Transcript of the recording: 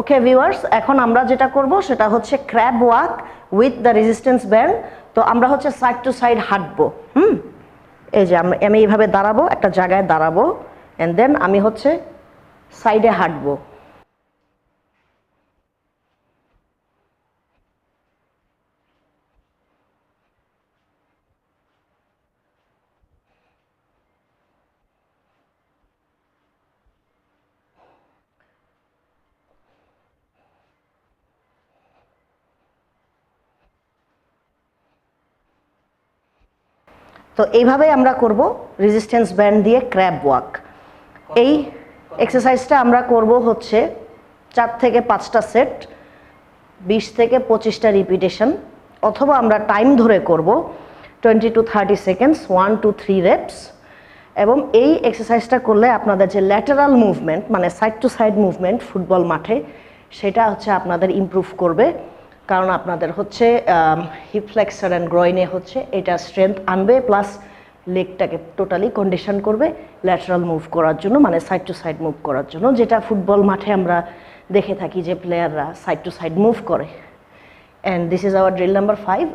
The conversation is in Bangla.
ওকে ভিউয়ার্স এখন আমরা যেটা করব সেটা হচ্ছে crab walk with the resistance band তো আমরা হচ্ছে সাইড টু সাইড হাঁটবো, হুম? এই যে আমি আমি এইভাবে দাঁড়াবো, একটা জায়গায় দাঁড়াবো অ্যান্ড দেন আমি হচ্ছে সাইডে হাঁটবো। তো এইভাবে আমরা করব রেজিস্ট্যান্স ব্যান্ড দিয়ে ক্র্যাব ওয়াক এই এক্সারসাইজটা আমরা করব হচ্ছে চার থেকে পাঁচটা সেট বিশ থেকে পঁচিশটা রিপিটেশন অথবা আমরা টাইম ধরে করব twenty two thirty seconds one two three reps এবং এই এক্সারসাইজটা করলে আপনাদের যে ল্যাটারাল মুভমেন্ট মানে side to side movement football মাঠে, সেটা হচ্ছে আপনাদের ইমপ্রুভ করবে। কারণ আপনাদের হচ্ছে হিপ ফ্লেক্সার অ্যান্ড গ্রয়নে হচ্ছে এটা স্ট্রেংথ আনবে প্লাস লেগটাকে টোটালি কন্ডিশন করবে ল্যাটারাল মুভ করার জন্য মানে সাইড টু সাইড মুভ করার জন্য, যেটা ফুটবল মাঠে আমরা দেখে থাকি যে প্লেয়াররা সাইড টু সাইড মুভ করে। And this is our drill number five